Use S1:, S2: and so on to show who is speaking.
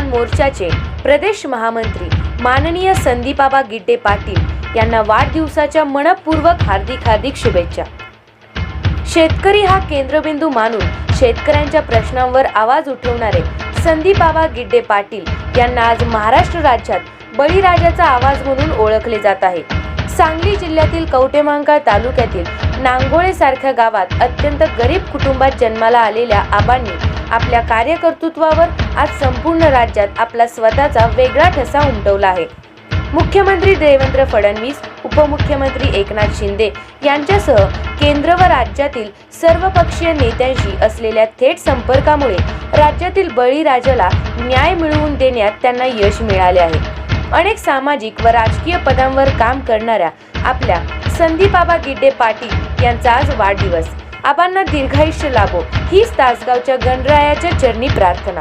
S1: मोर्चाचे प्रदेश महामंत्री माननीय संदीपाबा गिड्डे पाटील यांना वाढदिवसाच्या मनपूर्वक हार्दिक हार्दिक शुभेच्छा. शेतकरी हा केंद्रबिंदू मानून शेतकऱ्यांच्या प्रश्नांवर आवाज उठवणारे संदीपाबा गिड्डे पाटील यांना आज महाराष्ट्र राज्यात बळीराजाचा आवाज म्हणून ओळखले जात आहे. सांगली जिल्ह्यातील कवटेमहांकाळ तालुक्यातील नांगोळे सारख्या गावात अत्यंत गरीब कुटुंबात जन्माला आलेल्या आबांनी आपल्या कार्यकर्तृत्वावर आज संपूर्ण राज्यात आपला स्वतःचा वेगळा ठसा उमटवला आहे. मुख्यमंत्री देवेंद्र फडणवीस उपमुख्यमंत्री एकनाथ शिंदे यांच्यासह केंद्र व राज्यातील सर्वपक्षीय नेत्यांशी असलेल्या थेट संपर्कामुळे राज्यातील बळीराजाला न्याय मिळवून देण्यात त्यांना यश मिळाले आहे. अनेक सामाजिक व राजकीय पदांवर काम करणाऱ्या आपल्या संदीपाबा गिड्डे पाटील यांचा आज वाढदिवस. आबांना दीर्घायुष्य लाभो. हीच तासगावच्या गणरायाच्या चरणी प्रार्थना.